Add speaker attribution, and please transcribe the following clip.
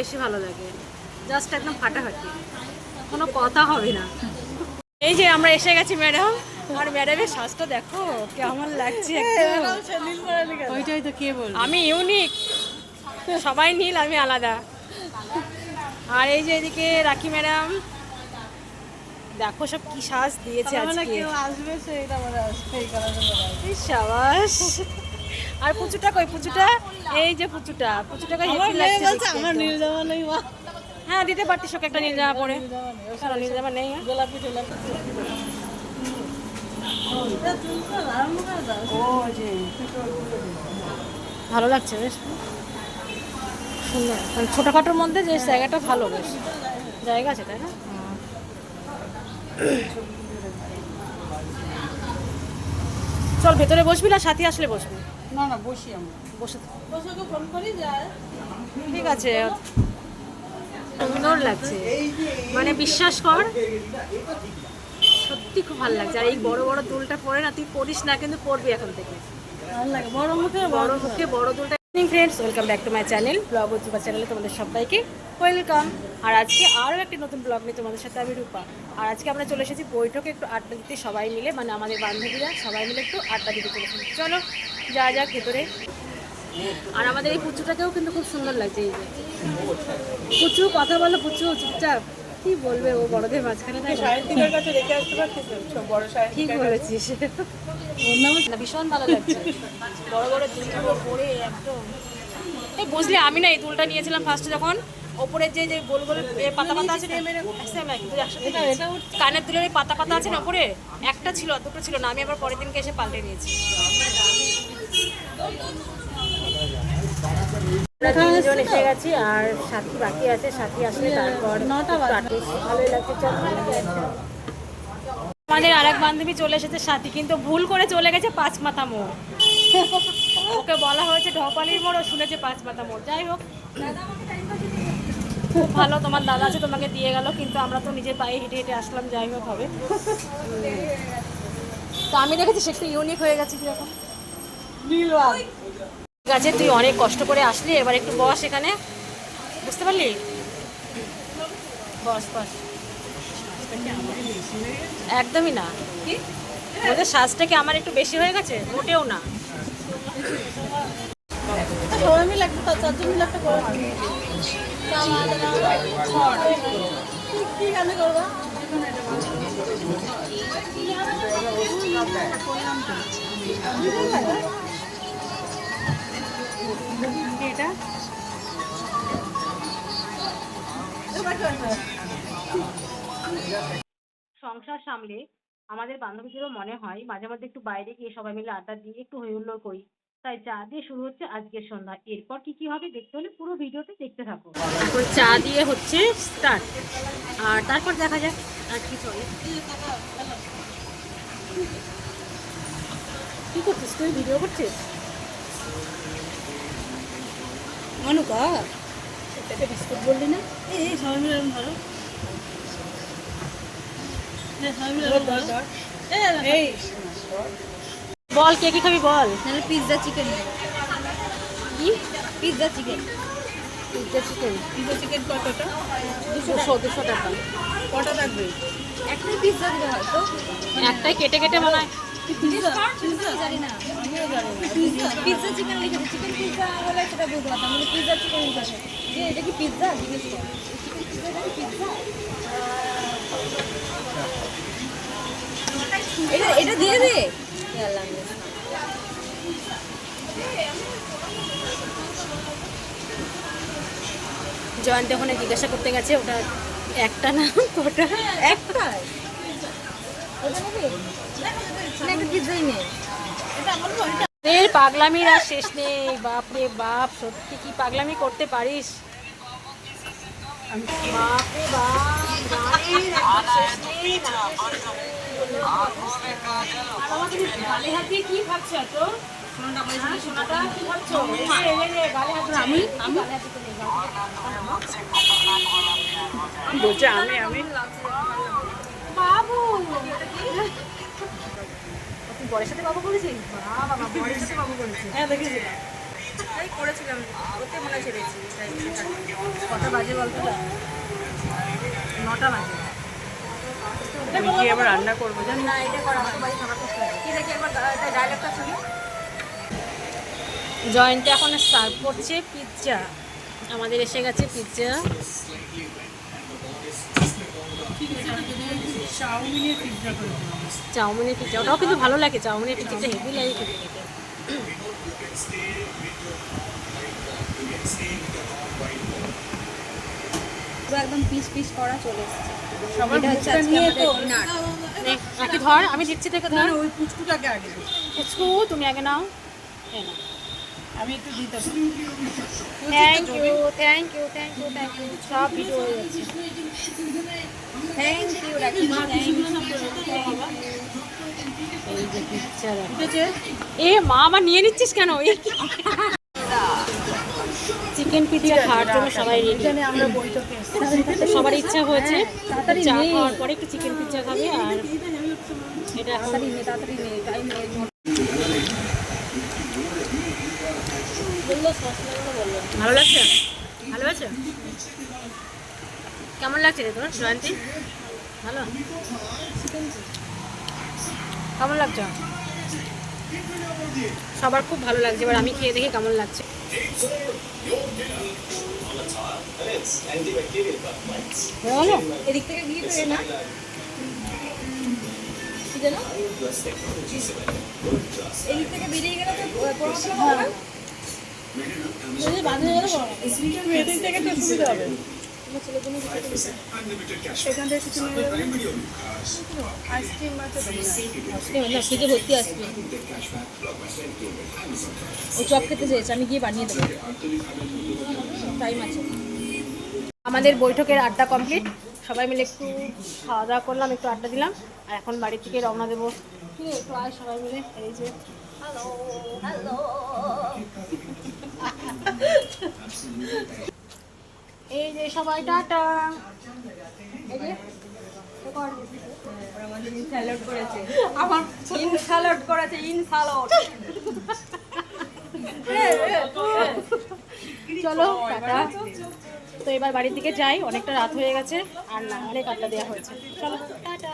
Speaker 1: বেশি ভালো লাগে। জাস্ট একদম ফাটাফাটি। কোনো কথা হবে না। এই যে আমরা এসে গেছি ম্যাডাম। আর ম্যাডামের শ্বাসটা দেখো কেমন লাগছে
Speaker 2: ওইটাই তো কে বল
Speaker 1: আমি ইউনিক সবাই নীল আমি আলাদা। আর এই যে এদিকে রাখি ম্যাডাম। দেখো সব কি শ্বাস দিয়েছে আজকে।
Speaker 2: কেউ আসবে সেইটা মানে আসবে এই কারণে
Speaker 1: আর পুচুটা কই পুচুটা? এই যে পুচুটা
Speaker 2: আমার
Speaker 1: হেভি
Speaker 2: মেয়ে
Speaker 1: লাগছে
Speaker 2: বলছে আমার। নীল জামা নেই মা।
Speaker 1: হ্যাঁ দিতে পারতিস ওকে একটা নীল জামা পরে। কেন নীল জামা নেই হ্যাঁ?
Speaker 2: গোলাপি
Speaker 1: যে ভালো লাগছে বেশ। সুন্দর। মানে ছোটোখাটোর মধ্যে যে জায়গাটা ভালো বেশ। জায়গা আছে তাই না? চল ভেতরে বসবি না সাথী আসলে বসবি।
Speaker 2: না না বসি আমরা।
Speaker 1: বসে
Speaker 2: বসে ফোন করি যায়।
Speaker 1: ঠিক আছে। সুন্দর লাগছে। মানে বিশ্বাস কর সত্যি খুব ভালো লাগছে। আর এই বড় বড় দুলটা পরে না তুই পরিস না কিন্তু পরবি এখন থেকে।
Speaker 2: ভালো লাগে। বড় মুখে
Speaker 1: বড় মুখে বড় দুলটা friends welcome back to my channel blog উজ্জুবা চ্যানেলে তোমাদের সবাইকে। ওয়েলকাম আর আজকে আরও একটি নতুন ব্লগ নিয়ে তোমাদের সাথে আমি রূপা। আর আজকে আমরা চলে এসেছি বৈঠকে একটু আড্ডা দিতে সবাই মিলে মানে আমাদের বান্ধবীরা সবাই মিলে একটু আড্ডা দিতে চলে এসেছি চলো যা যাক ভেতরে। আর আমাদের এই পুচুটাকেও কিন্তু খুব সুন্দর লাগছে। এই যে পুচু কথা বলো পুচু চুপচাপ। কি বলবে ও বড়দের মাঝখানে? ঠিক বলেছিস। ভীষণ ভালো লাগছে। বড় বড় পরে একদম। এই বুঝলি আমি না এই দুলটা নিয়েছিলাম ফার্স্টে যখন ওপরের যে যে গোল গোল পাতা পাতা আছে একসাথে নিয়েছি। কানের দুলের ওই পাতা পাতা আছে না ওপরে? একটা ছিল দুটো ছিল না আমি আবার পরের দিনকে এসে পাল্টে নিয়েছি। তিনজন এসে গেছি আর সাথী বাকি আছে। সাথী আসলে তারপর
Speaker 2: নটা।
Speaker 1: ভালোই লাগছে আমাদের আরেক বান্ধবী চলে এসেছে সাথী কিন্তু ভুল করে চলে গেছে পাঁচ মাথা মোড়। ওকে বলা হয়েছে ঢপালির মোড় ও শুনেছে পাঁচ মাথা মোড়। যাই হোক খুব ভালো তোমার দাদা আছে তোমাকে দিয়ে গেল কিন্তু আমরা তো নিজের পায়ে হেঁটে হেঁটে আসলাম যাই হোক হবে। তো আমি দেখেছি সে একটু ইউনিক হয়ে গেছে কীরকম। ঠিক আছে তুই অনেক কষ্ট করে আসলি এবার একটু বস এখানে। বুঝতে পারলি? বস বস। একদমই না। ওদের সাজটা কি আমার একটু বেশি হয়ে গেছে? মোটেও না।
Speaker 2: সবাই মিলে একটা তার চারজন মিলে একটা করে। কি গানে করবা
Speaker 1: এটা সংসার সামলে আমাদের বান্ধবীদেরও মনে হয় মাঝে মধ্যে একটু বাইরে গিয়ে সবাই মিলে আড্ডা দিয়ে একটু হই হুল্লোড় করি। তাই চা দিয়ে শুরু হচ্ছে আজকের সন্ধ্যা। এরপর কি কি হবে দেখতে হলে পুরো ভিডিওতে দেখতে থাকো। তারপর চা দিয়ে হচ্ছে স্টার্ট আর তারপর দেখা যাক আর কি চলে। কি করছিস তুই? ভিডিও করছিস?
Speaker 2: অনুকা
Speaker 1: এটা বিস্কুট বললি না?
Speaker 2: এই সবাই মিলে ধরো এই সবাই মিলে এরকম ধরো। এই
Speaker 1: বল কে কি খাবি বল।
Speaker 3: নাহলে পিৎজা চিকেন
Speaker 1: কি?
Speaker 3: Pizza chicken
Speaker 1: pizza chicken
Speaker 2: pizza chicken কতটা?
Speaker 1: দুশো দুশো টাকা।
Speaker 2: কটা থাকবে?
Speaker 3: একটাই পিৎজা দিলে হয়তো
Speaker 1: একটাই কেটে কেটে বানায়।
Speaker 3: পিৎজা চিকেন লিখে চিকেন পিৎজা হলে সেটা পিৎজা চিকেন লিখে এটা কি পিৎজা চিকেন পিৎজা এটা এটা এটা দিয়ে দে। আল্লাহ
Speaker 1: ওখানে জিজ্ঞাসা করতে গেছে ওটা একটা না
Speaker 3: না একটা।
Speaker 1: পাগলামির আর শেষ নেই বাপ রে বাপ সত্যি কি পাগলামি করতে পারিস? বাপ রে বাপ শেষ নেই, দিতে।
Speaker 2: বলছে আমি আমি
Speaker 1: বাবু তুই বরের সাথে বাবু করেছিস বাবা বরের বাবু করেছিস
Speaker 2: হ্যাঁ দেখেছিলাম
Speaker 3: তাই করেছিলাম ওতে মনে ছেড়েছি তাই
Speaker 1: বাজে বলতো নটা বাজে
Speaker 2: আমি কি রান্না করব জানি?
Speaker 3: না এটা করা আমার খাবার করতে হবে। কি দেখি একবার ডায়লগটা শুনি।
Speaker 1: জয়েন্টে এখন সার্ভ করছে পিৎজা আমাদের এসে গেছে পিৎজা
Speaker 2: চাউমিনের পিৎজা
Speaker 1: ওটাও কিন্তু ভালো লাগে চাউমিনের পিৎজাটা হেভি লাগে খেতে খেতে।
Speaker 3: একদম পিস পিস করা চলে এসেছে। এটা হচ্ছে আজকে আমাদের
Speaker 2: তো
Speaker 1: নাকি ধর আমি দিচ্ছি থেকে ধর।
Speaker 2: ওই পুচকুটাকে আগে
Speaker 1: পুচকু তুমি আগে নাও।
Speaker 2: আমি একটু দিতে
Speaker 1: thank you thank you thank you thank you সব ভিডিও হয়ে যাচ্ছে।
Speaker 3: থ্যাংক ইউ রাখি থ্যাংক
Speaker 1: এই যে পিৎজা
Speaker 2: উঠেছে?
Speaker 1: এ মা আমার নিয়ে নিচ্ছিস কেন? চিকেন পিৎজা খাওয়ার জন্য সবাই রেডি
Speaker 2: এসেছি।
Speaker 1: সবার ইচ্ছা হয়েছে।
Speaker 3: তাড়াতাড়ি
Speaker 1: চা খাওয়ার পরে একটু চিকেন পিৎজা খাবে আর এটা এখন
Speaker 3: তাড়াতাড়ি নে তাড়াতাড়ি নে টাইম নেই
Speaker 1: ভালো লাগছে? ভালো আছে কেমন লাগছে রে তোমার জয়ন্তী? ভালো? কেমন লাগছে? সবার খুব ভালো লাগছে এবার আমি খেয়ে দেখি কেমন লাগছে। হয়ে
Speaker 3: এদিক থেকে গিয়ে তো না এদিক থেকে বেরিয়ে গেলে তো পড়া হবে না?
Speaker 1: গেলে বলো।
Speaker 2: এদিক থেকে তো সুবিধা হবে। এখান থেকে কিছু নিয়ে যাবে আইসক্রিম।
Speaker 3: না ফ্রিজে ভর্তি আসবে ও চপ খেতে চেয়েছে আমি গিয়ে বানিয়ে দেবো। টাইম আছে।
Speaker 1: আমাদের বৈঠকের আড্ডা কমপ্লিট। সবাই মিলে একটু খাওয়া দাওয়া করলাম একটু আড্ডা দিলাম আর এখন বাড়ি থেকে রওনা দেবো। ঠিক আছে একটু আয় সবাই মিলে। এই যে এই যে সবাই, টাটা। আমার
Speaker 3: করেছে, ইন
Speaker 1: চলো তো এবার বাড়ির দিকে যাই, অনেকটা রাত হয়ে গেছে, আর না, অনেক আড্ডা দেওয়া হয়েছে। চলো, টাটা।